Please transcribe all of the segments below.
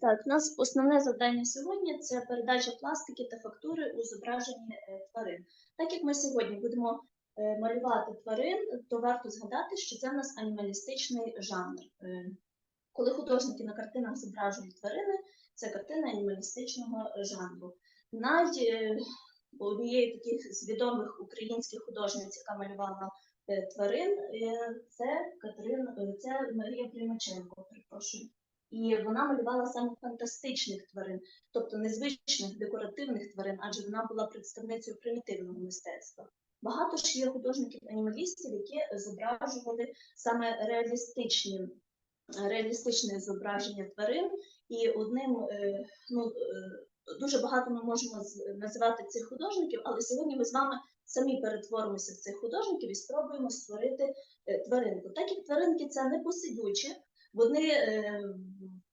Так, у нас основне завдання сьогодні це передача пластики та фактури у зображенні е, тварин. Так як ми сьогодні будемо е, малювати тварин, то варто згадати, що це в нас анімалістичний жанр. Е, Коли художники на картинах зображують тварини, це картина анімалістичного жанру. Навіть однією таких з відомих українських художниць, яка малювала тварин, це Катерина, це Марія Примаченко, перепрошую. І вона малювала саме фантастичних тварин, тобто незвичних декоративних тварин, адже вона була представницею примітивного мистецтва. Багато ж є художників-анімалістів, які зображували саме реалістичні, реалістичне зображення тварин. І одним, е, ну, е, дуже багато ми можемо називати цих художників, але сьогодні ми з вами самі перетворимося в цих художників і спробуємо створити е, тваринку. Так як тваринки це не посидючі, вони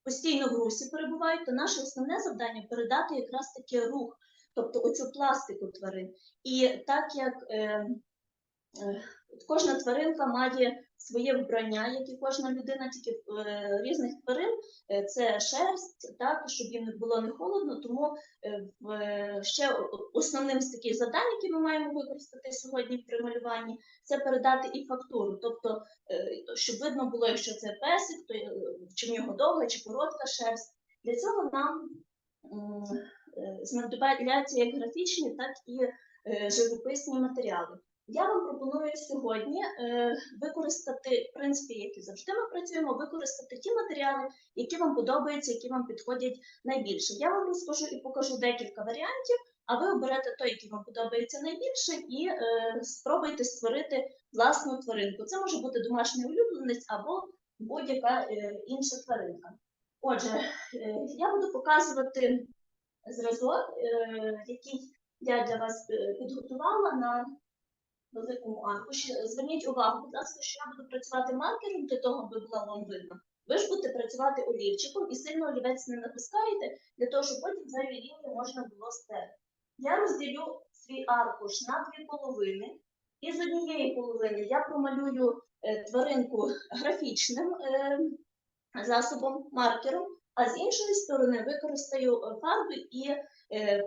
постійно в русі перебувають, то наше основне завдання передати якраз таки рух, тобто оцю пластику тварин. І так як е, е, кожна тваринка має своє вбрання, як і кожна людина, тільки е, різних тварин е, це шерсть, так, щоб їм було не холодно, тому е, ще основним з таких завдань, які ми маємо використати сьогодні при малюванні, це передати і фактуру, тобто щоб видно було, якщо це песик, то чи в нього довга чи коротка шерсть. Для цього нам знадобляться як графічні, так і живописні матеріали. Я вам пропоную сьогодні е, використати, в принципі, як і завжди ми працюємо, використати ті матеріали, які вам подобаються, які вам підходять найбільше. Я вам розкажу і покажу декілька варіантів, а ви оберете той, який вам подобається найбільше, і е, спробуйте створити власну тваринку. Це може бути домашній улюбленець або будь-яка е, інша тваринка. Отже, я буду показувати зразок, який я для вас підготувала на великому аркуші. Зверніть увагу, будь ласка, що я буду працювати маркером для того, аби було вам видно. Ви ж будете працювати олівчиком і сильно олівець не натискаєте, для того, щоб потім зайві лінії можна було стерти. Я розділю свій аркуш на дві половини, і з однієї половини я промалюю е, тваринку графічним е, засобом, маркером, а з іншої сторони використаю е, фарби і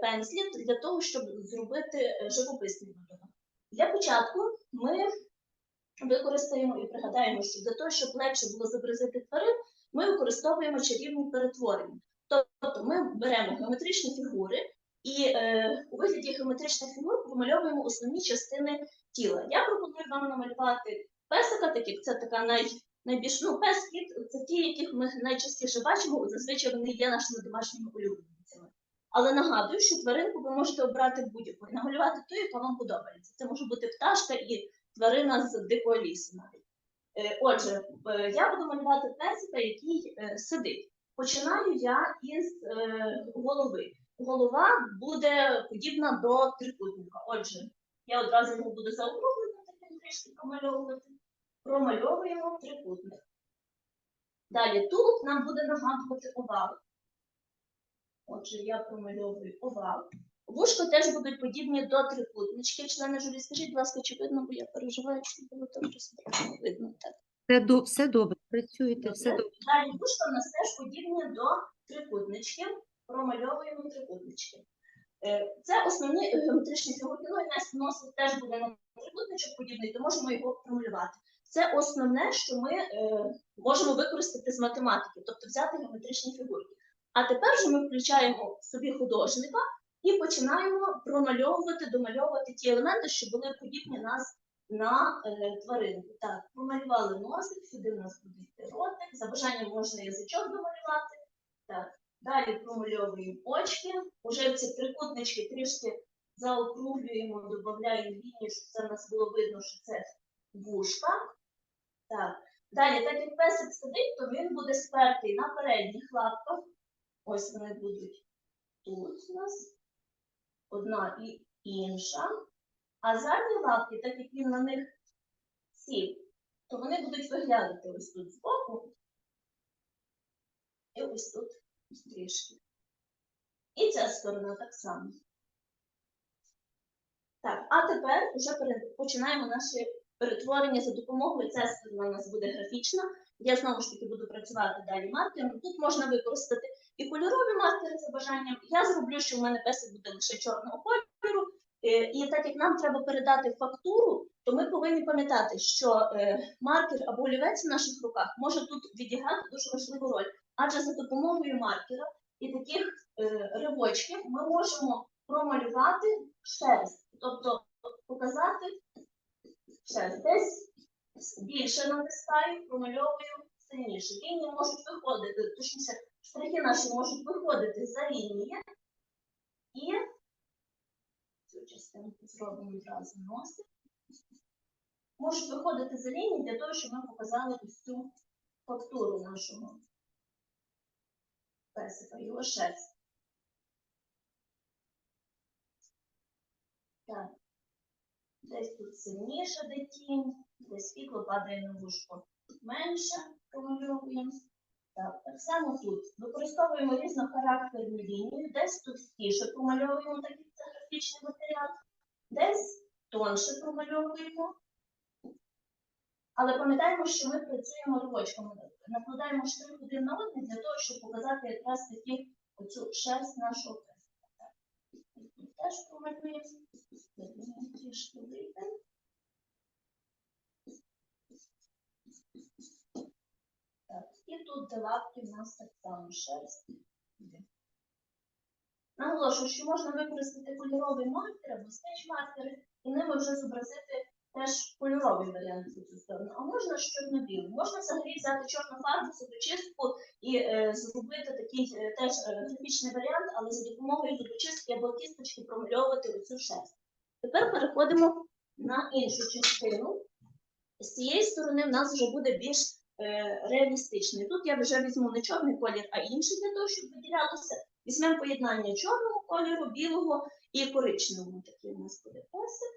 пензлі для того, щоб зробити живописний малюнок. Для початку ми використаємо і пригадаємо, що для того, щоб легше було зобразити тварин, ми використовуємо чарівні перетворення. Тобто ми беремо геометричні фігури і е, у вигляді геометричних фігур промальовуємо основні частини тіла. Я пропоную вам намалювати песика, так це така най, найбільш ну, пес, це ті, яких ми найчастіше бачимо, зазвичай вони є нашими домашніми улюбленцями. Але нагадую, що тваринку ви можете обрати будь-яку і намалювати ту, яка вам подобається. Це може бути пташка і тварина з дикого лісу навіть. Е, Отже, е, я буду малювати песика, який е, сидить. Починаю я із голови. Голова буде подібна до трикутника. Отже, я одразу його буду заокруглювати, трішки промальовувати. Промальовуємо трикутник. Далі тут нам буде нагадувати овал. Отже, я промальовую овал. Вушка теж будуть подібні до трикутнички. Члени журі, скажіть, будь ласка, чи видно, бо я переживаю, що було щось страшно видно. Так. Все, до, все добре, працюєте, все Добре. добре. Далі вушка в нас теж подібні до трикутнички. Промальовуємо трикутнички. Е, Це основні геометричні фігури. Ну і нас носить теж буде на трикутничок подібний, то можемо його промалювати. Це основне, що ми е, можемо використати з математики, тобто взяти геометричні фігурки. А тепер же ми включаємо собі художника і починаємо промальовувати, домальовувати ті елементи, що були подібні нас на е, тваринку. Так, помалювали носик, сюди у нас буде йти ротик, за бажанням можна язичок домалювати. Так, далі промальовуємо очки, уже ці трикутнички трішки заокруглюємо, додаємо лінії, щоб це в нас було видно, що це вушка. Так, далі, так як песик сидить, то він буде спертий на передніх лапках. Ось вони будуть тут у нас. Одна і інша. А задні лапки, так як він на них сів, то вони будуть виглядати ось тут збоку і ось тут трішки. І ця сторона так само. Так, а тепер вже починаємо наше перетворення за допомогою. Ця сторона у нас буде графічна, Я знову ж таки буду працювати далі маркером. Тут можна використати і кольорові маркери за бажанням. Я зроблю, що в мене песик буде лише чорного кольору. Е, І так як нам треба передати фактуру, то ми повинні пам'ятати, що е, маркер або олівець в наших руках може тут відіграти дуже важливу роль. Адже за допомогою маркера і таких е, ривочків ми можемо промалювати шерсть, тобто показати шерсть. Десь більше натискаю, промальовую сильніше. Лінії можуть виходити, точніше, штрихи наші можуть виходити за лінії. І цю частинку зробимо одразу носик. Можуть виходити за лінії для того, щоб ми показали ось цю фактуру нашого песика, його шерсть. Так. Десь тут сильніше де тінь, де світло падає на вушко менше промальовуємо. Так, так само тут. Використовуємо різнохарактерні лінії, десь товстіше промальовуємо, так як це графічний матеріал, десь тонше промальовуємо. Але пам'ятаємо, що ми працюємо ривочками, накладаємо штрих один на один для того, щоб показати якраз таки оцю шерсть нашого Тут теж промалюємо. Тут трішки вийде. Так, і тут де лапки в нас так само шерсть. Наголошую, що можна використати кольоровий маркер або скетч-маркери, і ними вже зобразити теж кольоровий варіант цю сторону. А можна з чорно-білим. Можна взагалі взяти чорну фарбу, зубочистку і е, зробити такий е, теж е, графічний варіант, але за допомогою зубочистки або кісточки промальовувати оцю шерсть. Тепер переходимо на іншу частину. З цієї сторони в нас вже буде більш е, реалістичний. Тут я вже візьму не чорний колір, а інший для того, щоб виділялося. Візьмемо поєднання чорного кольору, білого і коричневого. Такий у нас буде песик.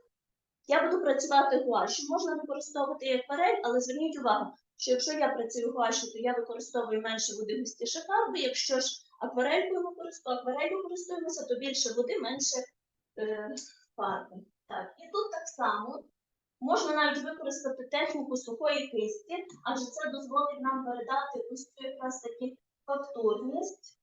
Я буду працювати гуашю. Можна використовувати і акварель, але зверніть увагу, що якщо я працюю гуашю, то я використовую менше води, густіше фарби. Якщо ж акварелькою користуємося, то більше води, менше е, фарби. Так, і тут так само можна навіть використати техніку сухої кисті, адже це дозволить нам передати ось цю якраз таки фактурність.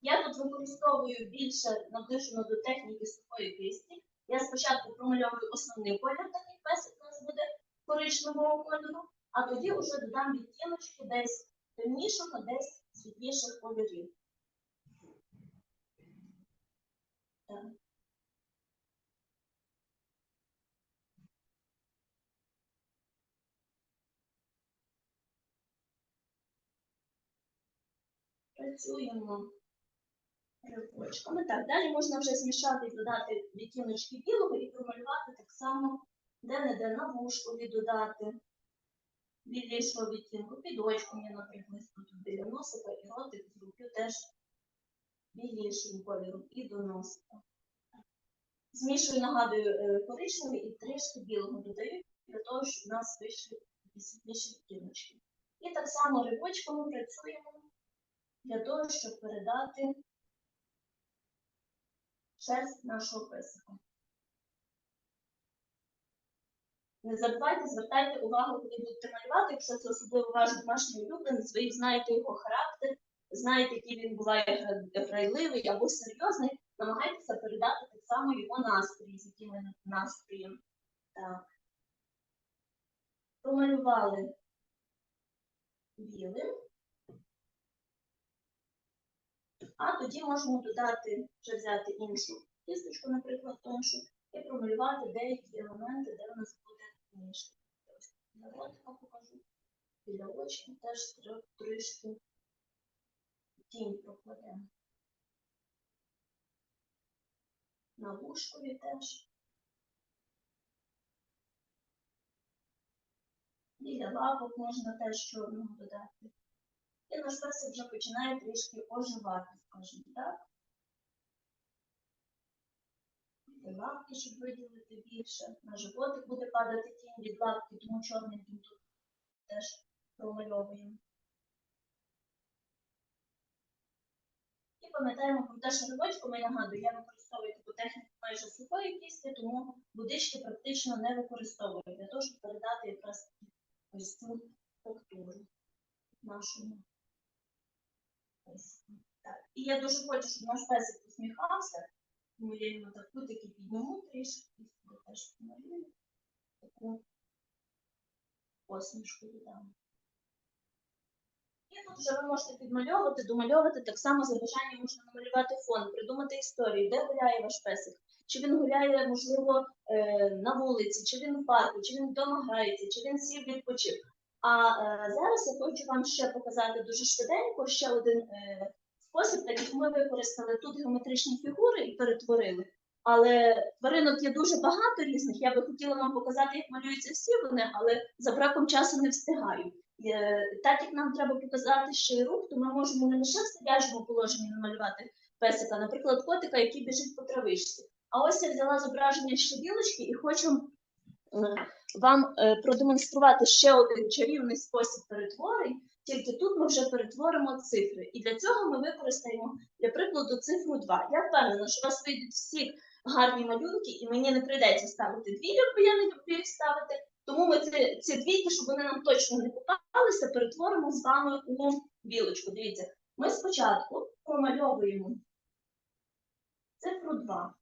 Я тут використовую більше наближено до техніки сухої кисті. Я спочатку промальовую основний колір, так як песик у нас буде коричневого кольору, а тоді вже додам відтіночки десь темніших, а десь світліших кольорів. Так. Працюємо ривочками. Так, далі можна вже змішати і додати відтіночки білого і промалювати так само, де-не-де на вушкові додати білішого відтінку. Під очком я, наприклад, біля носика і ротик зроблю теж білішим кольором і до носика. Змішую, нагадую, е, коричневий і трішки білого додаю для того, щоб у нас вийшли світліші відтіночки. І так само ривочками працюємо для того, щоб передати шерсть нашого песика. Не забувайте, звертайте увагу, коли будете малювати, якщо це особливо ваш домашній улюбленець, ви знаєте його характер, знаєте, який він буває грайливий або серйозний, намагайтеся передати так само його настрій, з яким він настроєм. Так. Промалювали білим. А тоді можемо додати, вже взяти іншу кісточку, наприклад, тоншу, і промалювати деякі елементи, де у нас буде ніж. Ось Для ротика покажу. Біля очі теж тр- трішки тінь прокладемо. На вушкові теж. Біля лапок можна теж чорного додати. І наш песик вже починає трішки оживати, скажімо так. Від лапки, щоб виділити більше. На животик буде падати тінь від лапки, тому чорненьким тут теж промальовуємо. І пам'ятаємо про те, що ривочком, я нагадую, я використовую бо техніка майже сухої кісті, тому водички практично не використовують для того, щоб передати якраз ось цю фактуру нашому. Так. І я дуже хочу, щоб наш песик посміхався, тому я йому так кутики підніму трішки, і собі теж помалюю таку посмішку додам. І тут вже ви можете підмальовувати, домальовувати, так само за бажанням можна намалювати фон, придумати історію, де гуляє ваш песик. Чи він гуляє, можливо, е, на вулиці, чи він в парку, чи він вдома грається, чи він сів відпочив. А е, зараз я хочу вам ще показати дуже швиденько ще один е, спосіб, так як ми використали тут геометричні фігури і перетворили. Але тваринок є дуже багато різних. Я би хотіла вам показати, як малюються всі вони, але за браком часу не встигаю. Е, Так як нам треба показати ще й рух, то ми можемо не лише в сидячому положенні намалювати песика, наприклад, котика, який біжить по травичці. А ось я взяла зображення ще білочки і хочу вам е, продемонструвати ще один чарівний спосіб перетворень. Тільки тут ми вже перетворимо цифри. І для цього ми використаємо, для прикладу, цифру 2. Я впевнена, що у вас вийдуть всі гарні малюнки, і мені не прийдеться ставити двійок, бо я не люблю їх ставити. Тому ми ці, ці двійки, щоб вони нам точно не попалися, перетворимо з вами у білочку. Дивіться, ми спочатку промальовуємо цифру 2.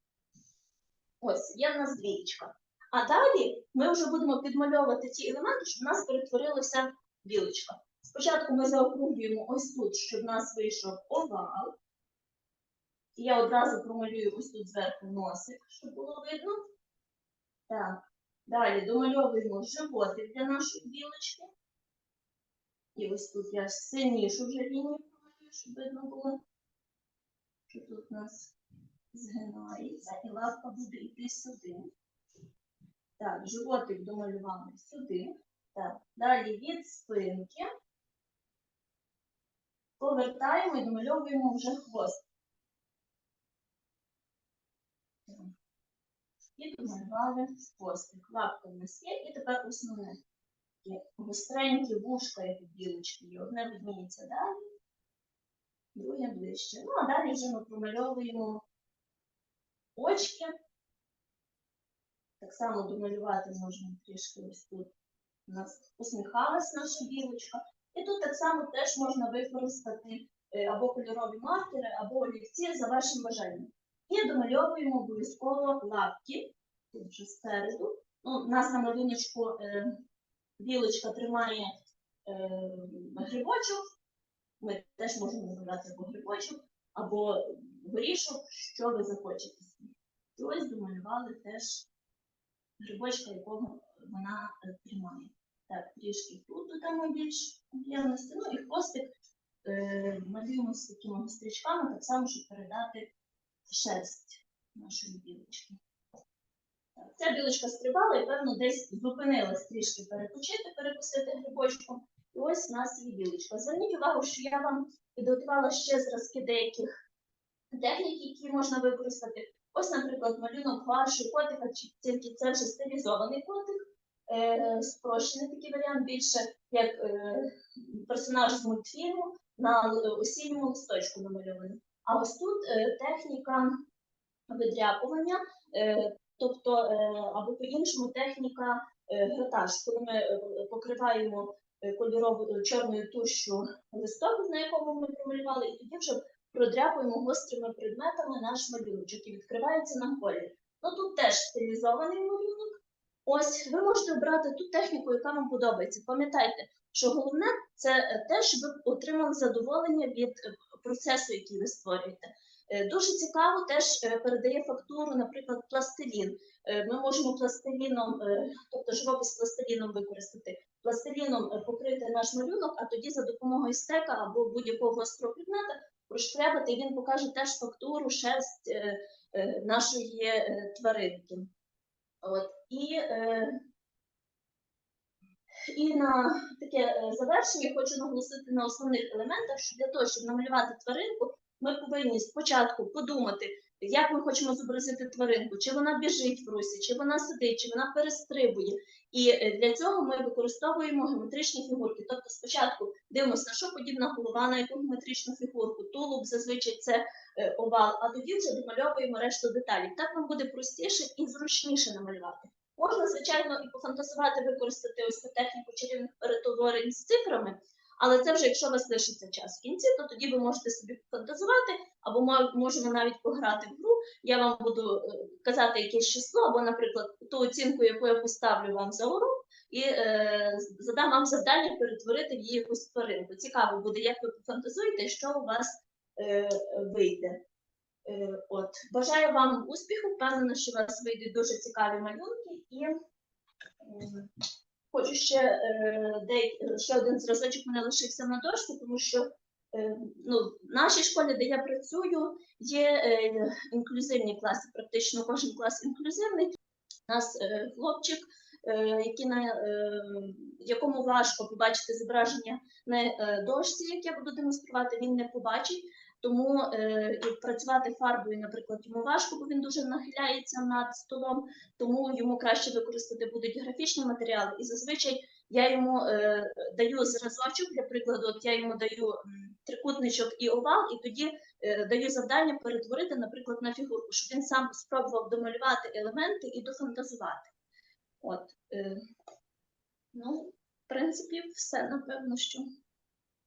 Ось, є в нас двічка. А далі ми вже будемо підмальовувати ті елементи, щоб в нас перетворилася білочка. Спочатку ми заокруглюємо ось тут, щоб в нас вийшов овал. І я одразу промалюю ось тут зверху носик, щоб було видно. Так. Далі домальовуємо животик для нашої білочки. І ось тут я сильнішу вже лінію промалюю, щоб видно було, що тут у нас згинається, і лапка буде йти сюди. Так, животик домалювали сюди. Так, далі від спинки повертаємо і домальовуємо вже хвост. І домалювали хвостик. Лапка в нас є, і тепер основне. Гостренькі вушка, як у білочки. є. Одне видніється далі, друге ближче. Ну, а далі вже ми промальовуємо очки. Так само домалювати можна трішки ось тут. У нас посміхалась наша білочка. І тут так само теж можна використати е, або кольорові маркери, або олівці за вашим бажанням. І домальовуємо обов'язково лапки, тут вже спереду. Ну, у нас на малюночку е, білочка тримає е, грибочок. Ми теж можемо намалювати або грибочок, або горішок, що ви захочете. І ось домалювали теж грибочка, якого вона е, тримає. Так, трішки тут додамо більш об'ємності. Ну і хвостик е, малюємо з такими гострячками, так само, щоб передати шерсть нашої білочки. Так, ця білочка стрибала і, певно, десь зупинилась трішки перепочити, перекусити грибочком. І ось у нас є білочка. Зверніть увагу, що я вам підготувала ще зразки деяких технік, які можна використати. Ось, наприклад, малюнок вашого котика, чи тільки це вже стилізований котик, е, спрощений такий варіант, більше як е, персонаж з мультфільму на осінньому листочку намальований. А ось тут е, техніка видряпування, е, тобто, е, або по-іншому техніка е, гратаж, коли ми е, покриваємо е, кольоровою чорною тушшю листок, на якому ми промалювали, і тоді вже продряпуємо гострими предметами наш малюночок і відкривається нам колір. Ну тут теж стилізований малюнок. Ось ви можете обрати ту техніку, яка вам подобається. Пам'ятайте, що головне це те, щоб ви отримали задоволення від е, процесу, який ви створюєте. Е, Дуже цікаво теж е, передає фактуру, наприклад, пластилін. Ми можемо пластиліном, тобто живопис пластиліном використати, пластиліном покрити наш малюнок, а тоді за допомогою стека або будь-якого гострого предмета прошкрябати, і він покаже теж фактуру, шерсть е, е, нашої е, тваринки. От. І, і на таке завершення хочу наголосити на основних елементах, що для того, щоб намалювати тваринку, ми повинні спочатку подумати, як ми хочемо зобразити тваринку, чи вона біжить в русі, чи вона сидить, чи вона перестрибує. І для цього ми використовуємо геометричні фігурки. Тобто спочатку дивимося, на що подібна голова, на яку геометричну фігурку, тулуб, зазвичай це е, овал, а тоді вже домальовуємо решту деталей. Так вам буде простіше і зручніше намалювати. Можна, звичайно, і пофантазувати, використати ось цю техніку чарівних перетворень з цифрами, але це вже якщо у вас лишиться час в кінці, то тоді ви можете собі пофантазувати, або мо- можемо навіть пограти в гру. Я вам буду е, казати якесь число, або, наприклад, ту оцінку, яку я поставлю вам за урок, і е, задам вам завдання перетворити в її якусь тваринку. Цікаво буде, як ви пофантазуєте, що у вас вийде. Е, от. Бажаю вам успіху, впевнена, що у вас вийдуть дуже цікаві малюнки. І хочу ще, е, ще один зразочок мене лишився на дошці, тому що е, ну, в нашій школі, де я працюю, є е, інклюзивні класи, практично кожен клас інклюзивний. У нас е, хлопчик, е, який на, е, якому важко побачити зображення на е, дошці, як я буду демонструвати, він не побачить. Тому е, працювати фарбою, наприклад, йому важко, бо він дуже нахиляється над столом, тому йому краще використати будуть графічні матеріали. І зазвичай я йому е, даю зразочок, для прикладу, от я йому даю трикутничок і овал, і тоді е, даю завдання перетворити, наприклад, на фігурку, щоб він сам спробував домалювати елементи і дофантазувати. От, е, ну, в принципі, все, напевно, що.